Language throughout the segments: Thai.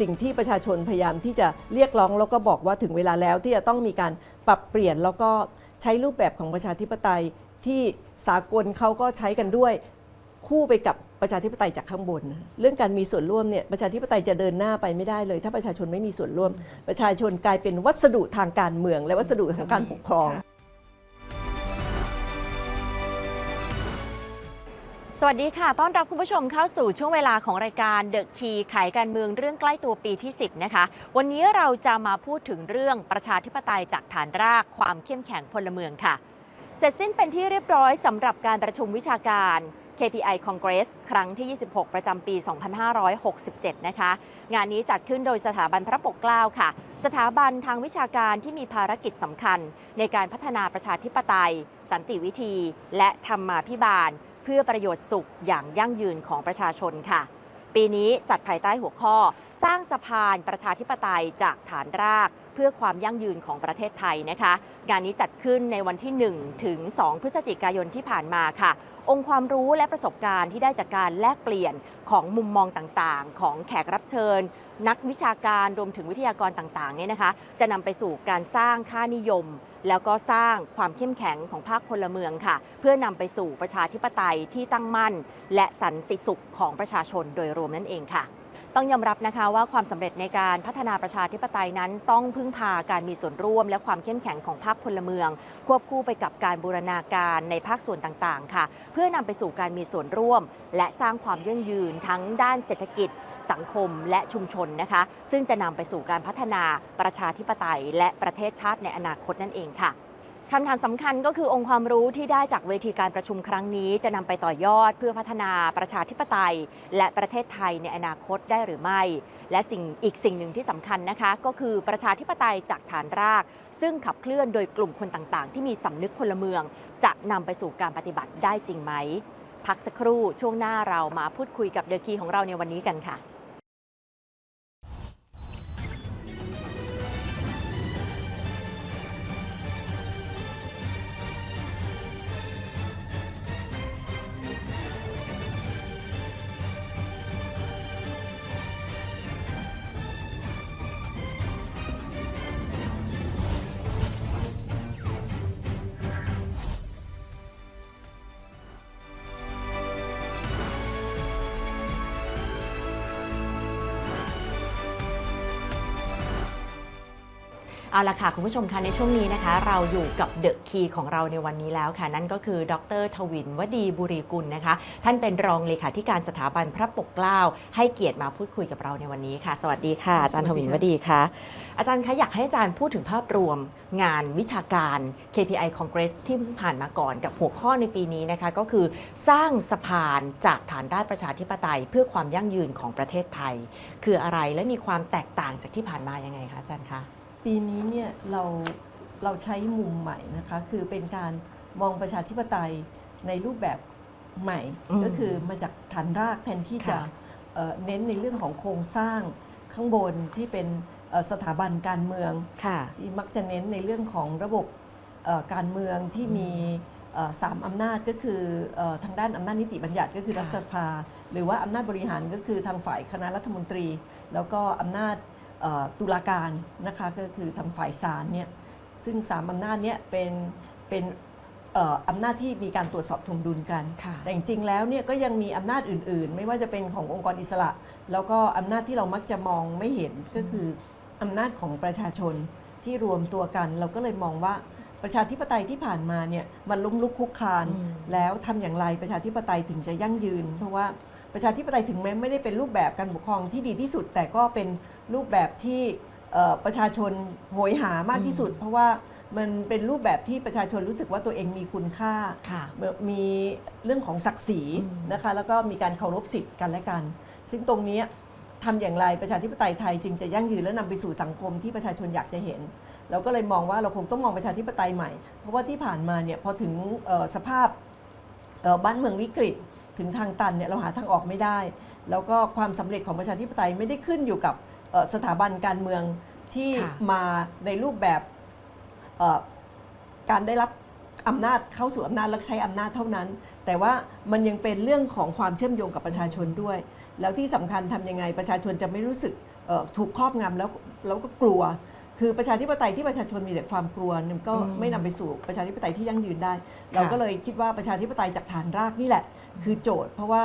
สิ่งที่ประชาชนพยายามที่จะเรียกร้องแล้วก็บอกว่าถึงเวลาแล้วที่จะต้องมีการปรับเปลี่ยนแล้วก็ใช้รูปแบบของประชาธิปไตยที่สากลเขาก็ใช้กันด้วยคู่ไปกับประชาธิปไตยจากข้างบน เรื่องการมีส่วนร่วมเนี่ยประชาธิปไตยจะเดินหน้าไปไม่ได้เลย ถ้าประชาชนไม่มีส่วนร่วม ประชาชนกลายเป็นวัสดุทางการเมือง และวัสดุทางการปกครอง สวัสดีค่ะ ต้อนรับคุณผู้ชมเข้าสู่ช่วงเวลาของรายการ The Key ไขการเมืองเรื่องใกล้ตัวปีที่ 10 นะคะ วันนี้เราจะมาพูดถึงเรื่องประชาธิปไตยจากฐานรากความเข้มแข็งพลเมืองค่ะ เสร็จสิ้นเป็นที่เรียบร้อยสำหรับการประชุมวิชาการ KPI Congress ครั้งที่ 26 ประจำปี 2567 นะคะ งานนี้จัดขึ้นโดยสถาบันพระปกเกล้าค่ะ สถาบันทางวิชาการที่มีภารกิจสำคัญ ในการพัฒนาประชาธิปไตย สันติวิธี และธรรมาภิบาล พื่อประโยชน์สุขอย่างยั่งยืนของประชาชนค่ะ ปีนี้จัดภายใต้หัวข้อ สร้างสะพานประชาธิปไตยจากฐานราก เพื่อความยั่งยืนของประเทศไทยนะคะ งานนี้จัดขึ้นในวันที่ 1 ถึง 2 พฤศจิกายนที่ผ่านมาค่ะองค์ความรู้และประสบการณ์ที่ได้จากการแลกเปลี่ยนของมุมมองต่างๆ ของแขกรับเชิญ นักวิชาการรวมถึงวิทยากรต่างๆเนี่ยนะคะ จะนำไปสู่การสร้างค่านิยม แล้วก็สร้างความเข้มแข็งของภาคพลเมืองค่ะ เพื่อนำไปสู่ประชาธิปไตยที่ตั้งมั่น และสันติสุขของประชาชนโดยรวมนั่นเองค่ะต้องยอมรับนะคะว่าความสำเร็จในการพัฒนาประชาธิปไตยนั้น ต้องพึ่งพาการมีส่วนร่วม และความเข้มแข็งของภาคพลเมือง ควบคู่ไปกับการบูรณาการในภาคส่วนต่างๆ ค่ะ เพื่อนำไปสู่การมีส่วนร่วม และสร้างความยั่งยืนทั้งด้านเศรษฐกิจ สังคมและชุมชนนะคะ ซึ่งจะนำไปสู่การพัฒนาประชาธิปไตย และประเทศชาติในอนาคตนั่นเองค่ะคำถามสำคัญก็คือองค์ความรู้ที่ได้จากเวทีการประชุมครั้งนี้ จะนำไปต่อยอดเพื่อพัฒนาประชาธิปไตย และประเทศไทยในอนาคตได้หรือไม่ และสิ่งอีกสิ่งหนึ่งที่สำคัญนะคะ ก็คือประชาธิปไตยจากฐานราก ซึ่งขับเคลื่อนโดยกลุ่มคนต่างๆ ที่มีสำนึกพลเมือง จะนำไปสู่การปฏิบัติได้จริงไหม พักสักครู่ช่วงหน้าเรามาพูดคุยกับเดอะคีของเราในวันนี้กันค่ะ เอาละค่ะ คุณผู้ชมคะในช่วงนี้นะคะ เราอยู่กับเดอะคีของเราในวันนี้แล้วค่ะ นั่นก็คือ ดรทวินวดีบุรีกุลนะคะ ท่านเป็นรองเลขาธิการสถาบันพระปกเกล้า ให้เกียรติมาพูดคุยกับเราในวันนี้ค่ะ สวัสดีค่ะ อาจารย์ทวินวดีค่ะ อาจารย์คะอยากให้อาจารย์พูดถึงภาพรวมงานวิชาการ KPI Congress ที่ผ่านมาก่อนกับหัวข้อในปีนี้นะคะ ก็คือสร้างสะพานจากฐานด้านประชาธิปไตย เพื่อความยั่งยืนของประเทศไทย คืออะไรและมีความแตกต่างจากที่ผ่านมายังไงคะอาจารย์คะ ปีนี้เนี่ยเราเราใช้มุมใหม่นะคะ คือเป็นการมองประชาธิปไตยในรูปแบบใหม่อืมก็คือมาจากฐานรากแทนที่จะค่ะเอ่อเน้นในเรื่องของโครงสร้างข้างบนที่เป็นเอ่อสถาบันการเมืองค่ะที่มักจะเน้นในเรื่องของระบบเอ่อการเมืองที่มีเอ่อสามอำนาจก็คือเอ่อทางด้านอำนาจนิติบัญญัติก็คือค่ะรัฐสภา หรือว่าอำนาจบริหารก็คือทางฝ่ายคณะรัฐมนตรี แล้วก็อำนาจเอ่อ ตุลาการนะคะก็คือทางฝ่ายศาลเนี่ยซึ่งสามอำนาจเนี้ยเป็นเป็นเอ่ออำนาจที่มีการตรวจสอบทวงดุลกันค่ะแต่จริงๆแล้วเนี่ยก็ยังมีอำนาจอื่นๆ ไม่ว่าจะเป็นขององค์กรอิสระ แล้วก็อำนาจที่เรามักจะมองไม่เห็นก็คืออำนาจของประชาชนที่รวมตัวกัน เราก็เลยมองว่าประชาธิปไตยที่ผ่านมาเนี่ยมันล้มลุกคลุกคลานอืมแล้วทำอย่างไรประชาธิปไตยถึงจะยั่งยืน เพราะว่าประชาธิปไตยถึงแม้ไม่ได้เป็นรูปแบบการปกครองที่ดีที่สุด แต่ก็เป็น รูปแบบที่เอ่อประชาชนโหยหามากที่สุด เพราะว่ามันเป็นรูปแบบที่ประชาชนรู้สึกว่าตัวเองมีคุณค่าค่ะมีเรื่องของศักดิ์ศรีอืมนะคะ แล้วก็มีการเคารพสิทธิ์กันและกัน ซึ่งตรงเนี้ยทำอย่างไรประชาธิปไตยไทยจึงจะยั่งยืนและนำไปสู่สังคมที่ประชาชนอยากจะเห็น เราก็เลยมองว่าเราคงต้องมองประชาธิปไตยใหม่ เพราะว่าที่ผ่านมาเนี่ยพอถึงเอ่อสภาพเอ่อบ้านเมืองวิกฤตถึงทางตันเนี่ยเราหาทางออกไม่ได้ แล้วก็ความสำเร็จของประชาธิปไตยไม่ได้ขึ้นอยู่กับเอ่อ สถาบันการเมืองที่ค่ะมาในรูปแบบเอ่อการได้รับอำนาจเข้าสู่อำนาจและใช้อำนาจเท่านั้น แต่ว่ามันยังเป็นเรื่องของความเชื่อมโยงกับประชาชนด้วย แล้วที่สำคัญทำยังไงประชาชนจะไม่รู้สึกเอ่อถูกครอบงำแล้วแล้วก็กลัว คือประชาธิปไตยที่ประชาชนมีแต่ความกลัวเนี่ยมันก็อืมไม่นำไปสู่ประชาธิปไตยที่ยั่งยืนได้ เราก็เลยคิดว่าประชาธิปไตยจากฐานรากนี่แหละ คือโจทย์ เพราะว่า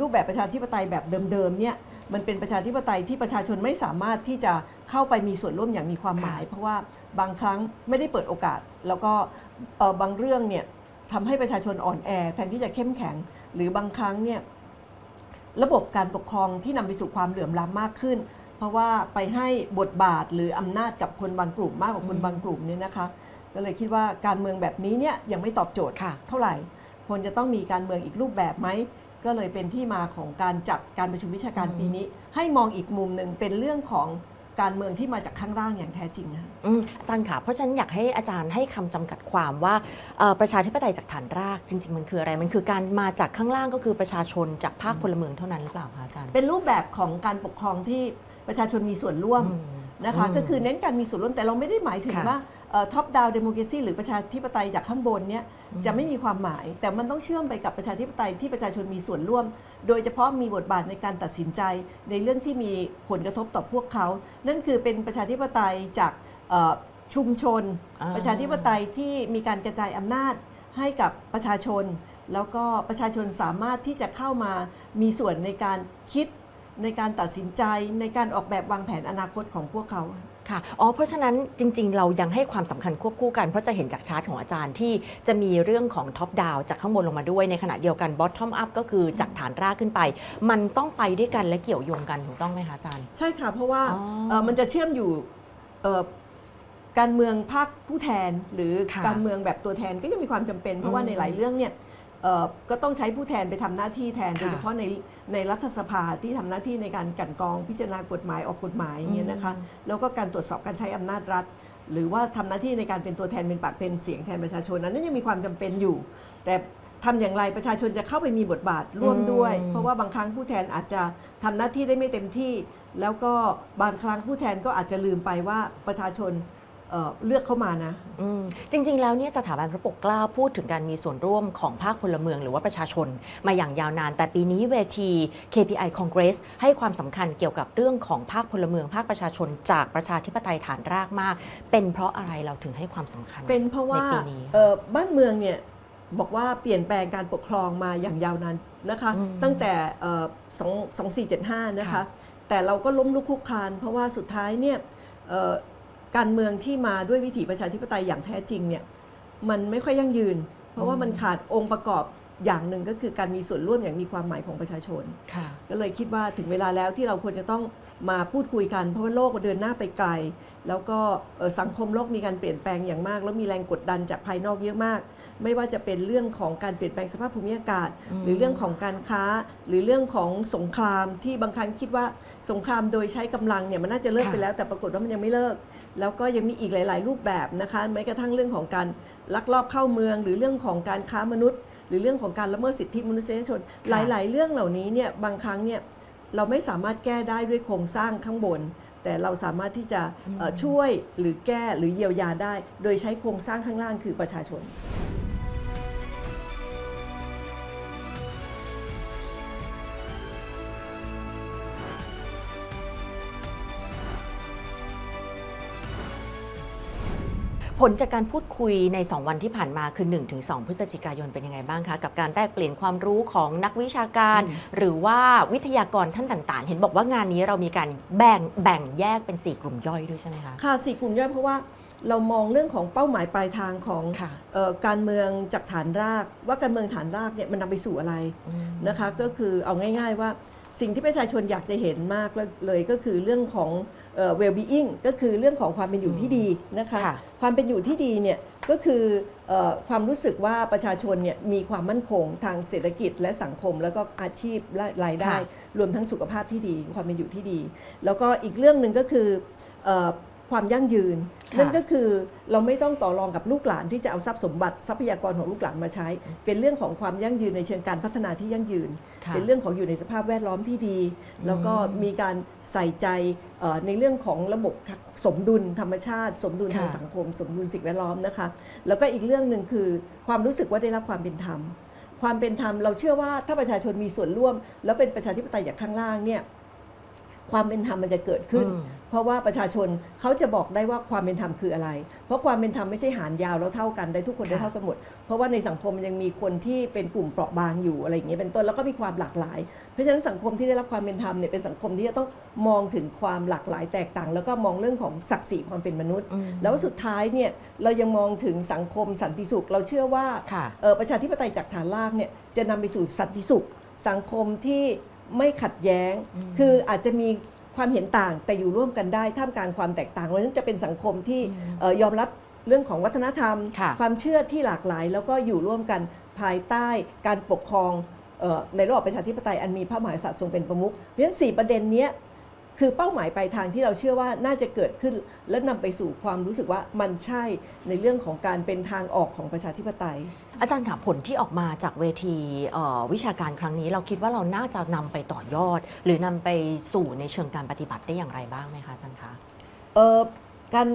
รูปแบบประชาธิปไตยแบบเดิมๆเนี่ย มันเป็นประชาธิปไตยที่ประชาชนไม่สามารถที่จะเข้าไปมีส่วนร่วมอย่างมีความหมาย เพราะว่าบางครั้งไม่ได้เปิดโอกาส แล้วก็เอ่อบางเรื่องเนี่ยทำให้ประชาชนอ่อนแอแทนที่จะเข้มแข็ง หรือบางครั้งเนี่ยระบบการปกครองที่นำไปสู่ความเหลื่อมล้ำมากขึ้น เพราะว่าไปให้บทบาทหรืออำนาจกับคนบางกลุ่มมากกว่าคนอืมบางกลุ่มเนี่ยนะคะก็เลยคิดว่าการเมืองแบบนี้เนี่ยยังไม่ตอบโจทย์ค่ะเท่าไหร่ควรจะต้องมีการเมืองอีกรูปแบบไหม ก็เลยเป็นที่มาของการจัดการประชุมวิชาการอืมปีนี้ ให้มองอีกมุมหนึ่งเป็นเรื่องของการเมืองที่มาจากข้างล่างอย่างแท้จริงนะคะอืมอาจารย์ค่ะเพราะฉะนั้นอยากให้อาจารย์ให้คำจำกัดความว่าเอ่อประชาธิปไตยจากฐานรากจริง ๆ มันคืออะไร มันคือการมาจากข้างล่างก็คือประชาชนจากภาคพลเมืองเท่านั้นหรือเปล่าคะอาจารย์ เป็นรูปแบบของการปกครองที่ประชาชนมีส่วนร่วมอืมนะคะอืมก็คือเน้นการมีส่วนร่วมแต่เราไม่ได้หมายถึงค่ะว่า ท็อปดาวเดโม c r a ซีหรือประชาธิปไตยจากข้างบนเนี่ยจะไม่มีความหมาย แต่มันต้องเชื่อมไปกับประชาธิปไตยที่ประชาชนมีส่วนร่วม โดยเฉพาะมีบทบาทในการตัดสินใจ ในเรื่องที่มีผลกระทบต่อพวกเขา นั่นคือเป็นประชาธิปไตยจากเอ่อชุมชนอ่าประชาธิปไตยที่มีการกระจายอำนาจให้กับประชาชน แล้วก็ประชาชนสามารถที่จะเข้ามามีส่วนในการคิดในการตัดสินใจในการออกแบบวางแผนอนาคตของพวกเขา ค่ะ อ๋อ เพราะฉะนั้นจริง ๆ เรายังให้ความสำคัญควบคู่กัน เพราะจะเห็นจากชาร์ตของอาจารย์ที่จะมีเรื่องของท็อปดาวจากข้างบนลงมาด้วยในขณะเดียวกันบอททอมอัพก็คือจากฐานรากขึ้นไป มันต้องไปด้วยกันและเกี่ยวโยงกันถูกต้องไหมคะอาจารย์ ใช่ค่ะ เพราะว่าอ๋อเอ่อมันจะเชื่อมอยู่เอ่อการเมืองภาคผู้แทน หรือค่ะการเมืองแบบตัวแทนก็ยังมีความจำเป็น เพราะว่าอืมในหลายเรื่องเนี่ย เอ่อก็ต้องใช้ผู้แทนไปทำหน้าที่แทนค่ะโดยเฉพาะในในรัฐสภาที่ทำหน้าที่ในการกลันกรองพิจารณากฎหมายออกกฎหมายอย่างเงี้ยนะคะอืมแล้วก็การตรวจสอบการใช้อำนาจรัฐ หรือว่าทำหน้าที่ในการเป็นตัวแทนเป็นปากเป็นเสียงแทนประชาชนนั้นยังมีความจำเป็นอยู่ แต่ทำอย่างไรประชาชนจะเข้าไปมีบทบาทร่วมด้วย อืม เพราะว่าบางครั้งผู้แทนอาจจะทำหน้าที่ได้ไม่เต็มที่ แล้วก็บางครั้งผู้แทนก็อาจจะลืมไปว่าประชาชน เอ่อเลือกเข้ามานะอืมจริง ๆ แล้วเนี่ยสถาบันพระปกเกล้าพูดถึงการมีส่วนร่วมของภาคพลเมืองหรือว่าประชาชน มาอย่างยาวนาน แต่ปีนี้เวที KPI Congress ให้ความสำคัญเกี่ยวกับเรื่องของภาคพลเมืองภาคประชาชน จากประชาธิปไตยฐานรากมาก เป็นเพราะอะไรเราถึงให้ความสำคัญ เป็นเพราะว่าในปีนี้เอ่อบ้านเมืองเนี่ยบอกว่าเปลี่ยนแปลงการปกครองมาอย่างยาวนานนะคะอืมตั้งแต่เอ่อสองสองสี่เจ็ดห้านะคะค่ะแต่เราก็ล้มลุกคลุกคลาน เพราะว่าสุดท้ายเนี่ยเอ่อ การเมืองที่มาด้วยวิถีประชาธิปไตยอย่างแท้จริงเนี่ยมันไม่ค่อยยั่งยืน เพราะว่ามันขาดองค์ประกอบอย่างหนึ่งก็คือการมีส่วนร่วมอย่างมีความหมายของประชาชนค่ะก็เลยคิดว่าถึงเวลาแล้วที่เราควรจะต้องมาพูดคุยกันเพราะว่าโลกมันเดินหน้าไปไกล แล้วก็เอ่อสังคมโลกมีการเปลี่ยนแปลงอย่างมาก แล้วมีแรงกดดันจากภายนอกเยอะมาก ไม่ว่าจะเป็นเรื่องของการเปลี่ยนแปลงสภาพภูมิอากาศอืมหรือเรื่องของการค้า หรือเรื่องของสงครามที่บางครั้งคิดว่าสงครามโดยใช้กำลังเนี่ยมันน่าจะเลิกไปแล้วแต่ปรากฏว่ามันยังไม่เลิก แล้วก็ยังมีอีกหลาย ๆ รูปแบบนะคะแม้กระทั่งเรื่องของการลักลอบเข้าเมือง หรือเรื่องของการค้ามนุษย์ หรือเรื่องของการละเมิดสิทธิมนุษยชน หลาย ๆ เรื่องเหล่านี้เนี่ยบางครั้งเนี่ยเราไม่สามารถแก้ได้ด้วยโครงสร้างข้างบน แต่เราสามารถที่จะเอ่อช่วยหรือแก้หรือเยียวยาได้ โดยใช้โครงสร้างข้างล่างคือประชาชน ผลจากการพูดคุยใน 2 วันที่ผ่านมาคือ 1-2 พฤศจิกายนเป็นยังไงบ้างคะ กับการแลกเปลี่ยนความรู้ของนักวิชาการอืมหรือว่าวิทยากรท่านต่าง ๆ เห็นบอกว่างานนี้เรามีการแบ่งแบ่งแยกเป็น 4 กลุ่มย่อยด้วยใช่ไหมคะ ค่ะสี่กลุ่มย่อยเพราะว่าเรามองเรื่องของเป้าหมายปลายทางของค่ะเอ่อการเมืองจากฐานราก ว่าการเมืองฐานรากเนี่ยมันนำไปสู่อะไรอืม นะคะ ก็คือเอาง่าย ๆ ว่าสิ่งที่ประชาชนอยากจะเห็นมากเลยก็คือเรื่องของ เอ่อ well-being ก็คือเรื่องของความเป็นอยู่ที่ดีนะคะค่ะความเป็นอยู่ที่ดีเนี่ยก็คือเออความรู้สึกว่าประชาชนเนี่ยมีความมั่นคงทางเศรษฐกิจและสังคม แล้วก็อาชีพและรายได้ค่ะรวมทั้งสุขภาพที่ดี ความเป็นอยู่ที่ดี แล้วก็อีกเรื่องหนึ่งก็คือเออ ความยั่งยืนค่ะนั่นก็คือเราไม่ต้องต่อรองกับลูกหลานที่จะเอาทรัพย์สมบัติทรัพยากรของลูกหลานมาใช้ เป็นเรื่องของความยั่งยืนในเชิงการพัฒนาที่ยั่งยืนค่ะเป็นเรื่องของอยู่ในสภาพแวดล้อมที่ดี แล้วก็มีการใส่ใจเอ่อในเรื่องของระบบสมดุลธรรมชาติ สมดุลค่ะทางสังคม สมดุลสิ่งแวดล้อมนะคะ แล้วก็อีกเรื่องหนึ่งคือความรู้สึกว่าได้รับความเป็นธรรมความเป็นธรรมเราเชื่อว่าถ้าประชาชนมีส่วนร่วม แล้วเป็นประชาธิปไตยอย่างข้างล่างเนี่ย ความเป็นธรรมมันจะเกิดขึ้นอืมเพราะว่าประชาชนเขาจะบอกได้ว่าความเป็นธรรมคืออะไร เพราะความเป็นธรรมไม่ใช่หารยาวแล้วเท่ากันได้ทุกคนได้ค่ะเท่ากันหมด เพราะว่าในสังคมมันยังมีคนที่เป็นกลุ่มเปราะบางอยู่อะไรอย่างเงี้ยเป็นต้นแล้วก็มีความหลากหลาย เพราะฉะนั้นสังคมที่ได้รับความเป็นธรรมเนี่ยเป็นสังคมที่จะต้องมองถึงความหลากหลายแตกต่าง แล้วก็มองเรื่องของศักดิ์ศรีความเป็นมนุษย์อืมแล้วสุดท้ายเนี่ยเรายังมองถึงสังคมสันติสุข เราเชื่อว่าค่ะเอ่อประชาธิปไตยจากฐานรากเนี่ยจะนำไปสู่สันติสุข สังคมที่ ไม่ขัดแย้งอืมคืออาจจะมีความเห็นต่างแต่อยู่ร่วมกันได้ท่ามกลางความแตกต่างเพราะฉะนั้นจะเป็นสังคมที่อืมเอ่อยอมรับเรื่องของวัฒนธรรมค่ะความเชื่อที่หลากหลาย แล้วก็อยู่ร่วมกันภายใต้การปกครองเอ่อในระบอบประชาธิปไตยอันมีพระมหากษัตริย์ทรงเป็นประมุขเพราะฉะนั้นสี่ประเด็นเนี้ย คือเป้าหมายปลายทางที่เราเชื่อว่าน่าจะเกิดขึ้น และนำไปสู่ความรู้สึกว่ามันใช่ในเรื่องของการเป็นทางออกของประชาธิปไตย อาจารย์ค่ะผลที่ออกมาจากเวทีเอ่อวิชาการครั้งนี้ เราคิดว่าเราน่าจะนำไปต่อยอด หรือนำไปสู่ในเชิงการปฏิบัติได้อย่างไรบ้างไหมคะอาจารย์คะเอ่อการ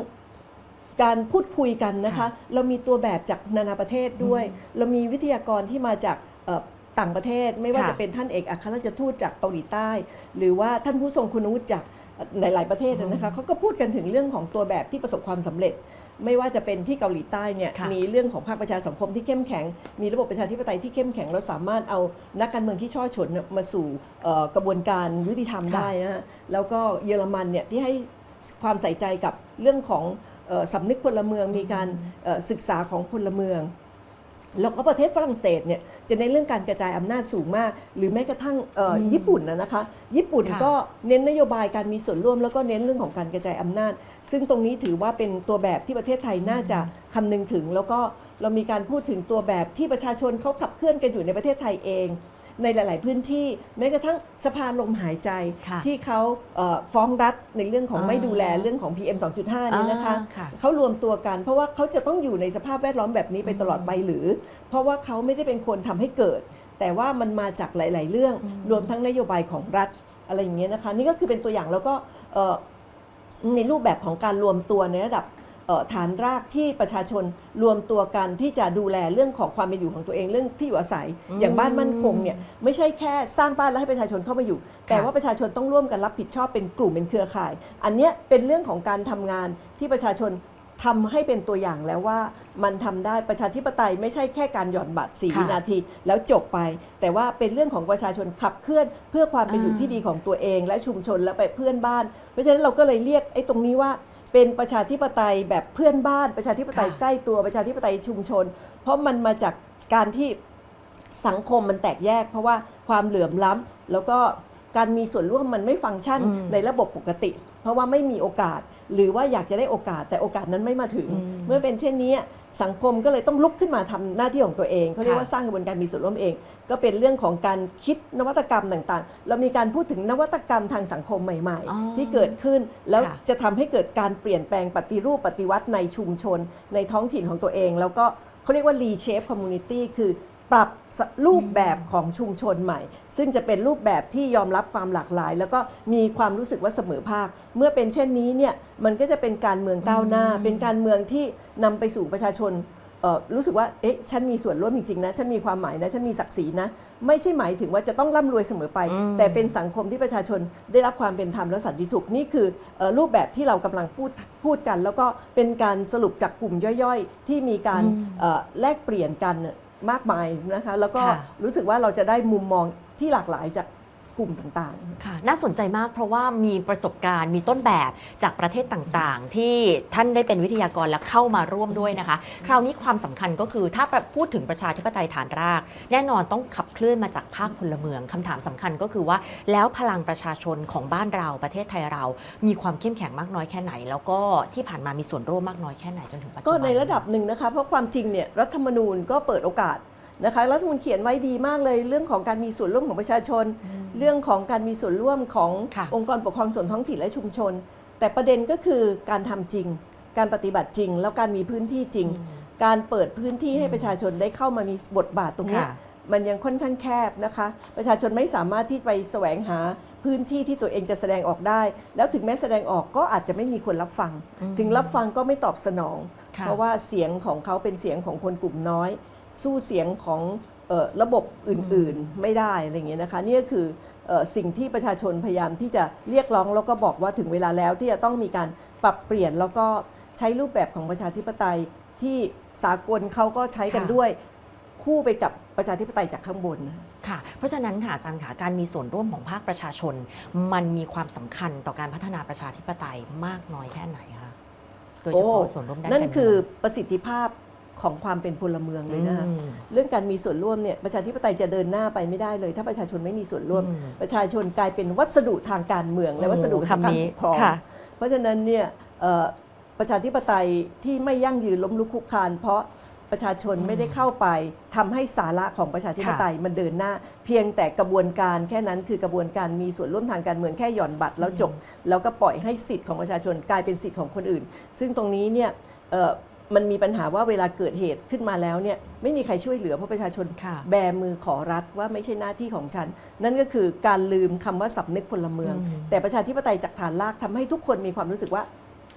การพูดคุยกันนะคะค่ะเรามีตัวแบบจากนานาประเทศด้วย เรามีวิทยากรที่มาจากเอ่อ ต่างประเทศไม่ว่าค่ะ จะเป็นท่านเอกอัครราชทูตจากเกาหลีใต้ หรือว่าท่านผู้ทรงคุณวุฒิจากหลาย ๆประเทศนะคะเขาก็พูดกันถึงเรื่องของตัวแบบที่ประสบความสำเร็จ ไม่ว่าจะเป็นที่เกาหลีใต้เนี่ยค่ะ มีเรื่องของภาคประชาสังคมที่เข้มแข็ง มีระบบประชาธิปไตยที่เข้มแข็งเราสามารถเอานักการเมืองที่ช่อฉนเนี่ยมาสู่เอ่อกระบวนการยุติธรรมได้นะฮะแล้วก็เยอรมันเนี่ยที่ให้ความใส่ใจกับเรื่องของเออสำนึกพลเมืองมีการเอ่อศึกษาของพลเมือง แล้วก็ประเทศฝรั่งเศสเนี่ยจะในนเรื่องการกระจายอำนาจสูงมาก หรือแม้กระทั่งเอ่ออมญี่ปุ่นนะนะคะ ญี่ปุ่นค่ะก็เน้นนโยบายการมีส่วนร่วม แล้วก็เน้นเรื่องของการกระจายอำนาจ ซึ่งตรงนี้ถือว่าเป็นตัวแบบที่ประเทศไทยน่าจะคำนึงถึง แล้วก็เรามีการพูดถึงตัวแบบที่ประชาชนเขาขับเคลื่อนกันอยู่ในประเทศไทยเอง ในหลาย ๆ พื้นที่แม้กระทั่งสภาลมหายใจค่ะที่เขาเอ่อฟ้องรัฐในเรื่องของอ่าไม่ดูแลเรื่องของ PM 2.5 นี่นะคะอ่าค่ะเขารวมตัวกัน เพราะว่าเขาจะต้องอยู่ในสภาพแวดล้อมแบบนี้ไปตลอดไปหรือ เพราะว่าเขาไม่ได้เป็นคนทำให้เกิด แต่ว่ามันมาจากหลาย ๆ เรื่อง อืม รวมทั้งนโยบายของรัฐอะไรอย่างเงี้ยนะคะ นี่ก็คือเป็นตัวอย่างแล้วก็เอ่อในรูปแบบของการรวมตัวในระดับเอ่อ ฐานรากที่ประชาชนรวมตัวกันที่จะดูแลเรื่องของความเป็นอยู่ของตัวเองเรื่องที่อยู่อาศัยอืมอย่างบ้านมั่นคงเนี่ยไม่ใช่แค่สร้างบ้านแล้วให้ประชาชนเข้ามาอยู่ แต่ว่าประชาชนต้องร่วมกันรับผิดชอบเป็นกลุ่มเป็นเครือข่าย อันเนี้ยเป็นเรื่องของการทำงานที่ประชาชนทำให้เป็นตัวอย่างแล้วว่ามันทำได้ประชาธิปไตยไม่ใช่แค่การหย่อนบัตร4ค่ะวินาที แล้วจบไป แต่ว่าเป็นเรื่องของประชาชนขับเคลื่อน เพื่อความเป็นอยู่อ่าที่ดีของตัวเอง และชุมชนและไปเพื่อนบ้าน เพราะฉะนั้นเราก็เลยเรียกไอ้ตรงนี้ว่า เป็นประชาธิปไตยแบบเพื่อนบ้านประชาธิปไตยค่ะใกล้ตัวประชาธิปไตยชุมชน เพราะมันมาจากการที่สังคมมันแตกแยก เพราะว่าความเหลื่อมล้ำแล้วก็การมีส่วนร่วมมันไม่ฟังก์ชันอืมในระบบปกติ เพราะว่าไม่มีโอกาสหรือว่าอยากจะได้โอกาสแต่โอกาสนั้นไม่มาถึงอืมเมื่อเป็นเช่นนี้สังคมก็เลยต้องลุกขึ้นมาทำหน้าที่ของตัวเองเขาเรียกค่ะว่าสร้างกระบวนการมีส่วนร่วมเอง ก็เป็นเรื่องของการคิดนวัตกรรมต่างๆ เรามีการพูดถึงนวัตกรรมทางสังคมใหม่อ๋อๆที่เกิดขึ้นแล้วค่ะจะทำให้เกิดการเปลี่ยนแปลงปฏิรูปปฏิวัติในชุมชน ในท้องถิ่นของตัวเอง แล้วก็เขาเรียกว่า reshape community คือ ปรับรูปแบบของชุมชนใหม่ ซึ่งจะเป็นรูปแบบที่ยอมรับความหลากหลาย แล้วก็มีความรู้สึกว่าเสมอภาค เมื่อเป็นเช่นนี้เนี่ยมันก็จะเป็นการเมืองก้าวหน้าอืมเป็นการเมืองที่นำไปสู่ประชาชนเอ่อรู้สึกว่า เอ๊ะ ฉันมีส่วนร่วมจริงๆนะ ฉันมีความหมายนะ ฉันมีศักดิ์ศรีนะ ไม่ใช่หมายถึงว่าจะต้องร่ำรวยเสมอไปอืมแต่เป็นสังคมที่ประชาชนได้รับความเป็นธรรมและสันติสุข นี่คือเอ่อรูปแบบที่เรากำลังพูดพูดกัน แล้วก็เป็นการสรุปจากกลุ่มย่อยๆ ที่มีการอืมเอ่อแลกเปลี่ยนกัน มากมายนะคะ แล้วก็ค่ะรู้สึกว่าเราจะได้มุมมองที่หลากหลายจากก ลุ่มต่างๆ ค่ะ น่าสนใจมากเพราะว่ามีประสบการณ์มีต้นแบบจากประเทศต่างๆ ที่ท่านได้เป็นวิทยากรและเข้ามาร่วมด้วยนะคะ คราวนี้ความสำคัญก็คือถ้าพูดถึงประชาธิปไตยฐานราก แน่นอนต้องขับเคลื่อนมาจากภาคพลเมืองคำถามสำคัญก็คือว่า แล้วพลังประชาชนของบ้านเราประเทศไทยเรา มีความเข้มแข็งมากน้อยแค่ไหน แล้วก็ที่ผ่านมามีส่วนร่วมมากน้อยแค่ไหนจนถึงปัจจุบันก็ในระดับหนึ่งนะคะเพราะความจริงเนี่ยรัฐธรรมนูญก็เปิดโอกาส นะคะรัฐธรรมนูญเขียนไว้ดีมากเลยเรื่องของการมีส่วนร่วมของประชาชน เรื่องของการมีส่วนร่วมของค่ะองค์กรปกครองส่วนท้องถิ่นและชุมชน แต่ประเด็นก็คือการทำจริง การปฏิบัติจริง แล้วการมีพื้นที่จริง การเปิดพื้นที่ให้ประชาชนได้เข้ามามีบทบาทตรงเนี้ยค่ะ มันยังค่อนข้างแคบนะคะ ประชาชนไม่สามารถที่ไปแสวงหาพื้นที่ที่ตัวเองจะแสดงออกได้ แล้วถึงแม้แสดงออกก็อาจจะไม่มีคนรับฟังอืมถึงรับฟังก็ไม่ตอบสนอง ค่ะ เพราะว่าเสียงของเขาเป็นเสียงของคนกลุ่มน้อย สู้เสียงของเเอ่อระบบอื่นๆไม่ได้อะไรอย่างเงี้ยนะคะนี่ก็คือเอ่อสิ่งที่ประชาชนพยายามที่จะเรียกร้องแล้วก็บอกว่าถึงเวลาแล้วที่จะต้องมีการปรับเปลี่ยนแล้วก็ใช้รูปแบบของประชาธิปไตยที่สากลเขาก็ใช้กันค่ะด้วยคู่ไปกับประชาธิปไตยจากข้างบนนะคะค่ะ เพราะฉะนั้นค่ะอาจารย์ค่ะการมีส่วนร่วมของภาคประชาชน มันมีความสำคัญต่อการพัฒนาประชาธิปไตยมากน้อยแค่ไหนคะโดยเฉพาะส่วนร่วมด้านนั่นการเมืงคือประสิทธิภาพ ของความเป็นพลเมืองเลยนะคะอืมเรื่องการมีส่วนร่วมเนี่ยประชาธิปไตยจะเดินหน้าไปไม่ได้เลย ถ้าประชาชนไม่มีส่วนร่วมอืมประชาชนกลายเป็นวัสดุทางการเมือง และวัสดุทางคำการนี้ปกครองค่ะเพราะฉะนั้นเนี่ยเอ่อประชาธิปไตยที่ไม่ยั่งยืนล้มลุกคลุกคลานเพราะประชาชนไม่ได้เข้าไปทำให้สาระของประชาธิปไตยมันเดินหน้า เพียงแต่กระบวนการแค่นั้นคือกระบวนการมีส่วนร่วมทางการเมืองแค่หย่อนบัตรแล้วจบ แล้วก็ปล่อยให้สิทธิ์ของประชาชนกลายเป็นสิทธิ์ของคนอื่น ซึ่งตรงนี้เนี่ยเอ่อ มันมีปัญหาว่าเวลาเกิดเหตุขึ้นมาแล้วเนี่ยไม่มีใครช่วยเหลือเพราะประชาชนค่ะแบมือขอรัฐว่าไม่ใช่หน้าที่ของฉัน นั่นก็คือการลืมคำว่าสำนึกพลเมืองอืมแต่ประชาธิปไตยจากฐานรากทำให้ทุกคนมีความรู้สึกว่า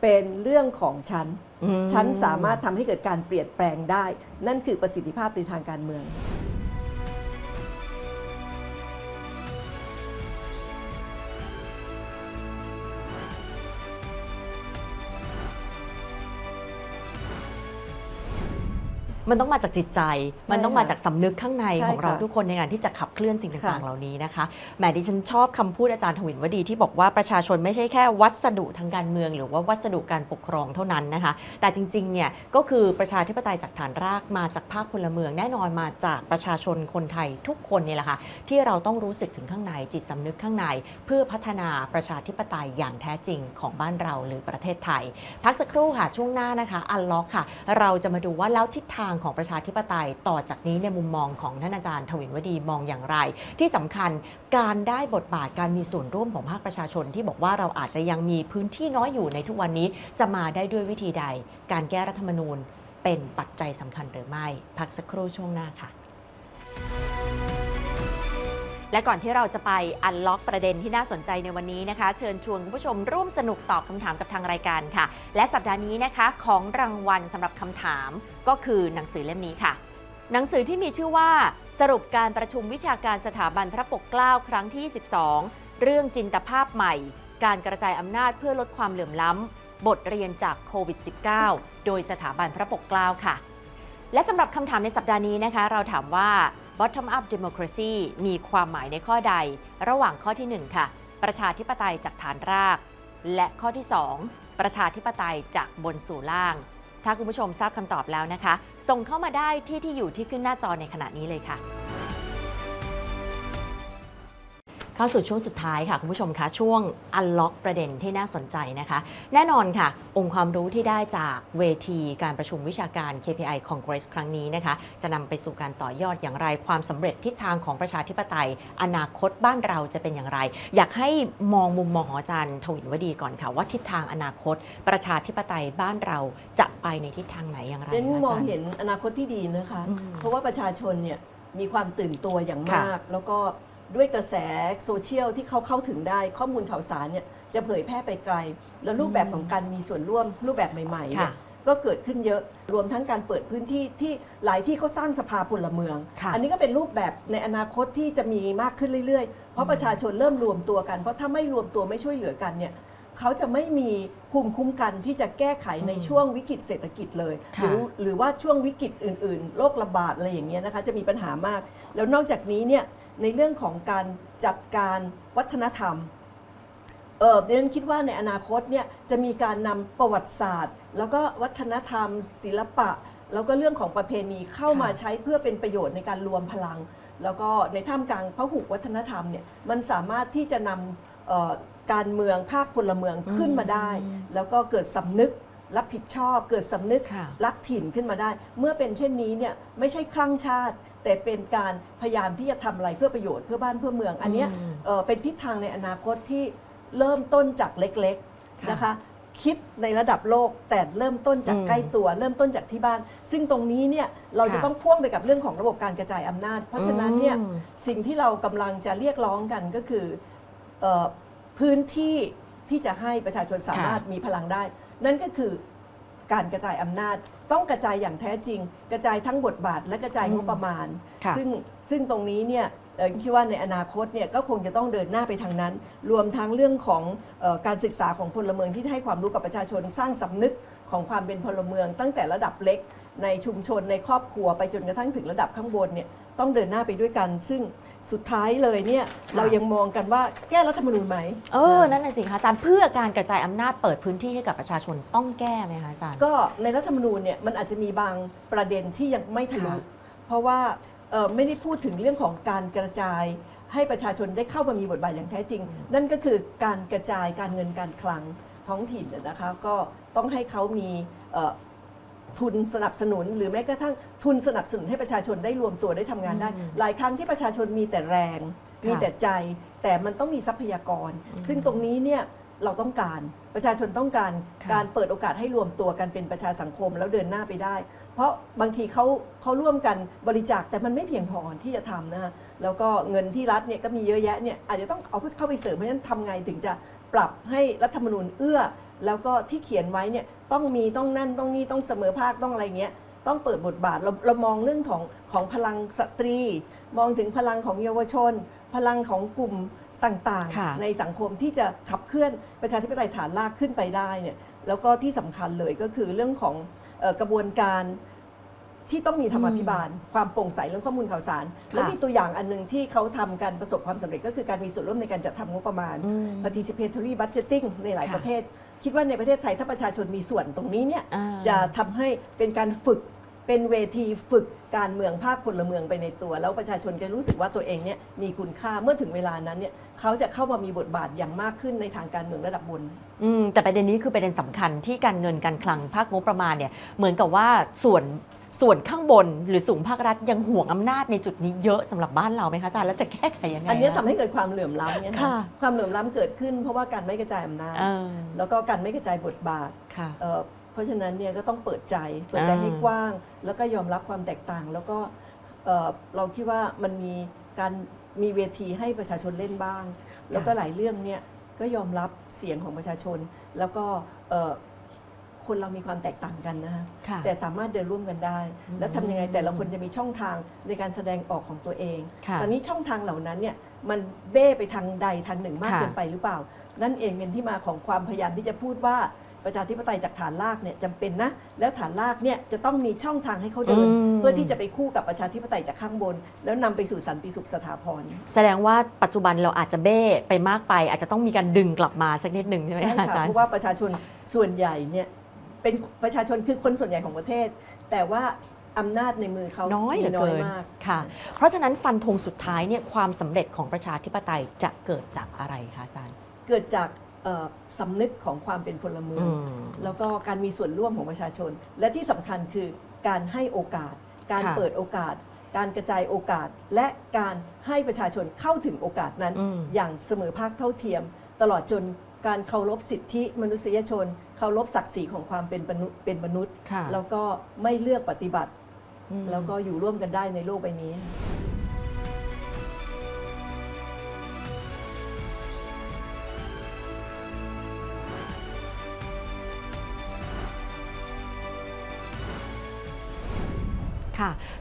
เป็นเรื่องของฉันอืมฉันสามารถทำให้เกิดการเปลี่ยนแปลงได้ นั่นคือประสิทธิภาพในทางการเมือง มันต้องมาจากจิตใจใช่มันต้องมาค่ะจากสำนึกข้างในใช่ของเราค่ะทุกคนในการที่จะขับเคลื่อนสิ่งค่ะต่างๆเหล่านี้นะคะแหมดิฉันชอบคำพูดอาจารย์ทวินวดีที่บอกว่าประชาชนไม่ใช่แค่วัสดุทางการเมือง หรือว่าวัสดุการปกครองเท่านั้นนะคะ แต่จริงๆเนี่ยก็คือประชาธิปไตยจากฐานรากมาจากภาคพลเมือง แน่นอนมาจากประชาชนคนไทยทุกคนเนี่ยแหละค่ะที่เราต้องรู้สึกถึงข้างในจิตสำนึกข้างใน เพื่อพัฒนาประชาธิปไตยอย่างแท้จริงของบ้านเราหรือประเทศไทย พักสักครู่ค่ะช่วงหน้านะคะอันล็อกค่ะ เราจะมาดูว่าแล้วทิศทางของประชาธิปไตยต่อจากนี้ในมุมมองของท่านอาจารย์ทวินวดีมองอย่างไร ที่สำคัญการได้บทบาทการมีส่วนร่วมของภาคประชาชน ที่บอกว่าเราอาจจะยังมีพื้นที่น้อยอยู่ในทุกวันนี้จะมาได้ด้วยวิธีใด การแก้รัฐธรรมนูญเป็นปัจจัยสำคัญหรือไม่ พักสักครู่ช่วงหน้าค่ะ และก่อนที่เราจะไปอันล็อกประเด็นที่น่าสนใจในวันนี้นะคะ เชิญชวนคุณผู้ชมร่วมสนุกตอบคำถามกับทางรายการค่ะ และสัปดาห์นี้นะคะของรางวัลสำหรับคำถามก็คือหนังสือเล่มนี้ค่ะ หนังสือที่มีชื่อว่า สรุปการประชุมวิชาการสถาบันพระปกเกล้าครั้งที่ 12 เรื่องจินตภาพใหม่ การกระจายอำนาจเพื่อลดความเหลื่อมล้ำบทเรียนจากโควิด -19 โดยสถาบันพระปกเกล้าค่ะ และสำหรับคำถามในสัปดาห์นี้นะคะ เราถามว่า bottom up democracy มีความหมายในข้อใด ระหว่างข้อที่ 1 ค่ะ ประชาธิปไตยจากฐานราก และข้อที่ 2 ประชาธิปไตยจากบนสู่ล่าง ถ้าคุณผู้ชมทราบคำตอบแล้วนะคะ ส่งเข้ามาได้ที่ที่อยู่ที่ขึ้นหน้าจอในขณะนี้เลยค่ะ เข้าสู่ช่วงสุดท้ายค่ะ คุณผู้ชมคะช่วง unlock ประเด็นที่น่าสนใจนะคะ แน่นอนค่ะ องค์ความรู้ที่ได้จากเวทีการประชุมวิชาการ KPI Congress ครั้งนี้นะคะ จะนำไปสู่การต่อยอดอย่างไรความสำเร็จทิศทางของประชาธิปไตย อนาคตบ้านเราจะเป็นอย่างไร อยากให้มองมุมมองของอาจารย์ทวินวดีก่อนค่ะ ว่าทิศทางอนาคต ประชาธิปไตยบ้านเราจะไปในทิศทางไหนอย่างไรเน้นคะมองอาจารย์เห็นอนาคตที่ดีนะคะอืมเพราะว่าประชาชนเนี่ยมีความตื่นตัวอย่างค่ะมากแล้วก็ ด้วยกระแสโซเชียลที่เขาเข้าถึงได้ข้อมูลข่าวสารเนี่ยจะเผยแพร่ไปไกล แล้วรูปแบบของการมีส่วนร่วมรูปแบบใหม่ๆเนี่ยค่ะก็เกิดขึ้นเยอะรวมทั้งการเปิดพื้นที่ที่หลายที่เขาสร้างสภาพลเมืองค่ะอันนี้ก็เป็นรูปแบบในอนาคตที่จะมีมากขึ้นเรื่อยๆ เพราะประชาชนเริ่มรวมตัวกัน เพราะถ้าไม่รวมตัวไม่ช่วยเหลือกันเนี่ย เขาจะไม่มีภูมิคุ้มกันที่จะแก้ไขในอืมช่วงวิกฤตเศรษฐกิจเลยค่ะหรือหรือว่าช่วงวิกฤตอื่น ๆ โรคระบาดอะไรอย่างเงี้ยนะคะจะมีปัญหามาก แล้วนอกจากนี้เนี่ยในเรื่องของการจัดการวัฒนธรรมเออเดนคิดว่าในอนาคตเนี่ยจะมีการนำประวัติศาสตร์ แล้วก็วัฒนธรรม ศิลปะ แล้วก็เรื่องของประเพณีเข้ามาค่ะใช้เพื่อเป็นประโยชน์ในการรวมพลัง แล้วก็ในท่ามกลางพหุวัฒนธรรมเนี่ยมันสามารถที่จะนำเอ่อ การเมืองภาคพลเมืองขึ้นมาได้อืมแล้วก็เกิดสำนึกรับผิดชอบเกิดสำนึกค่ะรักถิ่นขึ้นมาได้ เมื่อเป็นเช่นนี้เนี่ยไม่ใช่คลั่งชาติ แต่เป็นการพยายามที่จะทำอะไรเพื่อประโยชน์เพื่อบ้านเพื่อเมือง อันเนี้ยอืมเอ่อเป็นทิศทางในอนาคตที่เริ่มต้นจากเล็กค่ะๆนะคะ คิดในระดับโลกแต่เริ่มต้นจากอืมใกล้ตัว เริ่มต้นจากที่บ้าน ซึ่งตรงนี้เนี่ยเราจะค่ะต้องพ่วงไปกับเรื่องของระบบการกระจายอำนาจ เพราะฉะนั้นเนี่ยอืมสิ่งที่เรากำลังจะเรียกร้องกันก็คือเออ พื้นที่ที่จะให้ประชาชนสามารถมีพลังได้ นั่นก็คือการกระจายอำนาจต้องกระจายอย่างแท้จริง กระจายทั้งบทบาทและกระจายงบประมาณค่ะซึ่งซึ่งตรงนี้เนี่ยเอ่อคิดว่าในอนาคตเนี่ยก็คงจะต้องเดินหน้าไปทางนั้น รวมทั้งเรื่องของเออการศึกษาของพลเมืองที่ให้ความรู้กับประชาชนสร้างสำนึกของความเป็นพลเมือง ตั้งแต่ระดับเล็กในชุมชนในครอบครัวไปจนกระทั่งถึงระดับข้างบนเนี่ย ต้องเดินหน้าไปด้วยกัน ซึ่งสุดท้ายเลยเนี่ยเรายังมองกันว่าแก้รัฐธรรมนูญไหมเออนั่นน่ะสิคะอาจารย์เพื่อการกระจายอำนาจเปิดพื้นที่ให้กับประชาชนต้องแก้ไหมคะอาจารย์ก็ในรัฐธรรมนูญเนี่ยมันอาจจะมีบางประเด็นที่ยังไม่ทะลุค่ะเพราะว่าเอ่อไม่ได้พูดถึงเรื่องของการกระจายให้ประชาชนได้เข้ามามีบทบาทอย่างแท้จริง นั่นก็คือการกระจายการเงินการคลังท้องถิ่นน่ะนะคะก็ต้องให้เขามีเอ่อ ทุนสนับสนุน หรือแม้กระทั่งทุนสนับสนุนให้ประชาชนได้รวมตัวได้ทำงานได้อืมหลายครั้งที่ประชาชนมีแต่แรงค่ะมีแต่ใจ แต่มันต้องมีทรัพยากรอืมซึ่งตรงนี้เนี่ยเราต้องการประชาชนต้องการค่ะการเปิดโอกาสให้รวมตัวกันเป็นประชาสังคมแล้วเดินหน้าไปได้ เพราะบางทีเขาเขาร่วมกันบริจาคแต่มันไม่เพียงพอที่จะทำนะคะแล้วก็เงินที่รัฐเนี่ยก็มีเยอะแยะเนี่ยอาจจะต้องเอาเข้าไปเสริมเพราะฉะนั้นทำไงถึงจะ ปรับให้รัฐธรรมนูญเอื้อ แล้วก็ที่เขียนไว้เนี่ยต้องมีต้องนั่นต้องนี่ต้องเสมอภาคต้องอะไรเงี้ยต้องเปิดบทบาทเราเรามองเรื่องของของพลังสตรี มองถึงพลังของเยาวชน พลังของกลุ่มต่างค่ะๆในสังคมที่จะขับเคลื่อนประชาธิปไตยฐานรากขึ้นไปได้เนี่ยแล้วก็ที่สำคัญเลยก็คือเรื่องของเออกระบวนการ ที่ต้องมีธรรมาภิบาล ความโปร่งใสเรื่องข้อมูลข่าวสาร และมีตัวอย่างอันหนึงที่เขาทำการประสบความสำเร็จก็คือการมีส่วนร่วมในการจัดทำงบประมาณอืม participatory budgeting ในหลายค่ะประเทศ คิดว่าในประเทศไทยถ้าประชาชนมีส่วนตรงนี้เนี่ยอ่าจะทำให้เป็นการฝึกเป็นเวทีฝึกการเมืองภาคพลเมืองไปในตัว แล้วประชาชนจะรู้สึกว่าตัวเองเนี่ยมีคุณค่าเมื่อถึงเวลานั้นเนี่ยเขาจะเข้ามามีบทบาทอย่างมากขึ้นในทางการเมืองระดับบนอืมแต่ประเด็นนี้คือประเด็นสำคัญที่การเงินการคลังภาคงบประมาณเนี่ยเหมือนกับว่าส่วน ส่วนข้างบนหรือสูงภาครัฐยังห่วงอำนาจในจุดนี้เยอะสำหรับบ้านเราไหมคะอาจารย์แล้วจะแก้ไขยังไง อันเนี้ยะทำให้เกิดความเหลื่อมล้ำเนี่ยค่ะนะความเหลื่อมล้ำเกิดขึ้นเพราะว่าการไม่กระจายอำนาจ เออ แล้วก็การไม่กระจายบทบาทค่ะ เอ่อเพราะฉะนั้นเนี่ยก็ต้องเปิดใจเปิดใจอ่าให้กว้าง แล้วก็ยอมรับความแตกต่าง แล้วก็เอ่อเราคิดว่ามันมีการมีเวทีให้ประชาชนเล่นบ้าง แล้วก็หลายเรื่องเนี่ยก็ยอมรับเสียงของประชาชน แล้วก็เอ่อ คนเรามีความแตกต่างกันนะคะค่ะแต่สามารถเดินร่วมกันได้อืมแล้วทำยังไงแต่ละคนจะมีช่องทางในการแสดงออกของตัวเอง ค่ะตอนนี้ช่องทางเหล่านั้นเนี่ยมันเบ้ไปทางใดทางหนึ่งมากค่ะ เกินไปหรือเปล่า นั่นเองเป็นที่มาของความพยายามที่จะพูดว่าประชาธิปไตยจากฐานรากเนี่ยจำเป็นนะแล้วฐานรากเนี่ยจะต้องมีช่องทางให้เขาเดินอืมเพื่อที่จะไปคู่กับประชาธิปไตยจากข้างบน แล้วนำไปสู่สันติสุขสถาพร แสดงว่าปัจจุบันเราอาจจะเบ้ไปมากไป อาจจะต้องมีการดึงกลับมาสักนิดหนึ่งใช่ไหมใช่คะอาค่ะจารเพย์ ราะว่าประชาชนส่วนใหญ่เนี่ย เป็นประชาชนคือคนส่วนใหญ่ของประเทศ แต่ว่าอำนาจในมือเขาน้อยเหลืมีอน้อยเกินมากค่ะ เพราะฉะนั้นฟันธงสุดท้ายเนี่ยความสำเร็จของประชาธิปไตยจะเกิดจากอะไรคะอาจารย์ เกิดจากเอ่อสำนึกของความเป็นพลเมืองอืมแล้วก็การมีส่วนร่วมของประชาชน และที่สำคัญคือการให้โอกาส การค่ะเปิดโอกาส การกระจายโอกาส และการให้ประชาชนเข้าถึงโอกาสนั้นอืมอย่างเสมอภาคเท่าเทียม ตลอดจน การเคารพสิทธิมนุษยชน เคารพศักดิ์ศรีของความเป็นมนุษย์เป็นมนุษย์ ค่ะ แล้วก็ไม่เลือกปฏิบัติ อืม แล้วก็อยู่ร่วมกันได้ในโลกใบนี้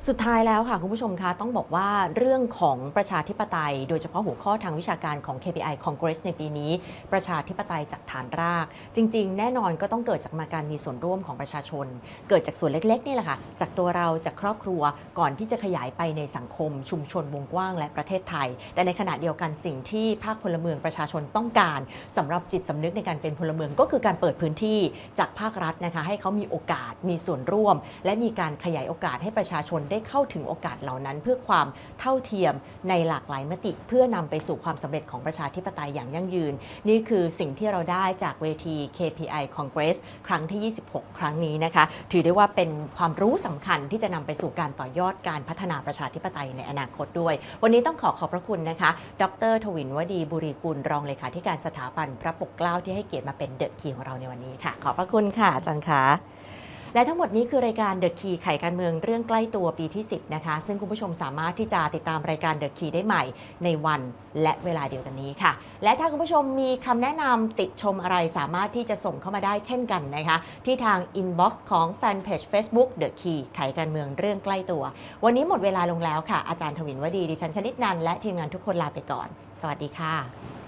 สุดท้ายแล้วค่ะคุณผู้ชมคะต้องบอกว่าเรื่องของประชาธิปไตย โดยเฉพาะหัวข้อทางวิชาการของ KPI Congress ในปีนี้ ประชาธิปไตยจากฐานราก จริง ๆ แน่นอนก็ต้องเกิดจากมาการมีส่วนร่วมของประชาชน เกิดจากส่วนเล็กๆนี่แหละค่ะจากตัวเราจากครอบครัวก่อนที่จะขยายไปในสังคม ชุมชนวงกว้างและประเทศไทย แต่ในขณะเดียวกันสิ่งที่ภาคพลเมืองประชาชนต้องการสำหรับจิตสำนึกในการเป็นพลเมืองก็คือการเปิดพื้นที่จากภาครัฐนะคะให้เขามีโอกาสมีส่วนร่วม และมีการขยายโอกาสให้ประชาชนได้เข้าถึงโอกาสเหล่านั้น เพื่อความเท่าเทียมในหลากหลายมติ เพื่อนำไปสู่ความสำเร็จของประชาธิปไตยอย่างยั่งยืน นี่คือสิ่งที่เราได้จากเวที KPI Congress ครั้งที่ 26 ครั้งนี้นะคะ ถือได้ว่าเป็นความรู้สำคัญที่จะนำไปสู่การต่อยอดการพัฒนาประชาธิปไตยในอนาคตด้วย วันนี้ต้องขอขอบพระคุณนะคะ ดรทวินวดีบุรีกุลรองเลขาธิการสถาบันพระปกเกล้าที่ให้เกียรติมาเป็นเดอะคีของเราในวันนี้ค่ะ ขอบพระคุณค่ะอาจารย์คะ และทั้งหมดนี้คือรายการ The Key ไขการเมืองเรื่องใกล้ตัวปีที่ 10 นะคะ ซึ่งคุณผู้ชมสามารถที่จะติดตามรายการ The Key ได้ใหม่ในวันและเวลาเดียวกันนี้ค่ะ และถ้าคุณผู้ชมมีคำแนะนำติชมอะไรสามารถที่จะส่งเข้ามาได้เช่นกันนะคะ ที่ทาง inbox ของแฟนเพจ Facebook The Key ไขการเมืองเรื่องใกล้ตัว วันนี้หมดเวลาลงแล้วค่ะ อาจารย์ทวินวดีดิฉันชนิดนันและทีมงานทุกคนลาไปก่อน สวัสดีค่ะ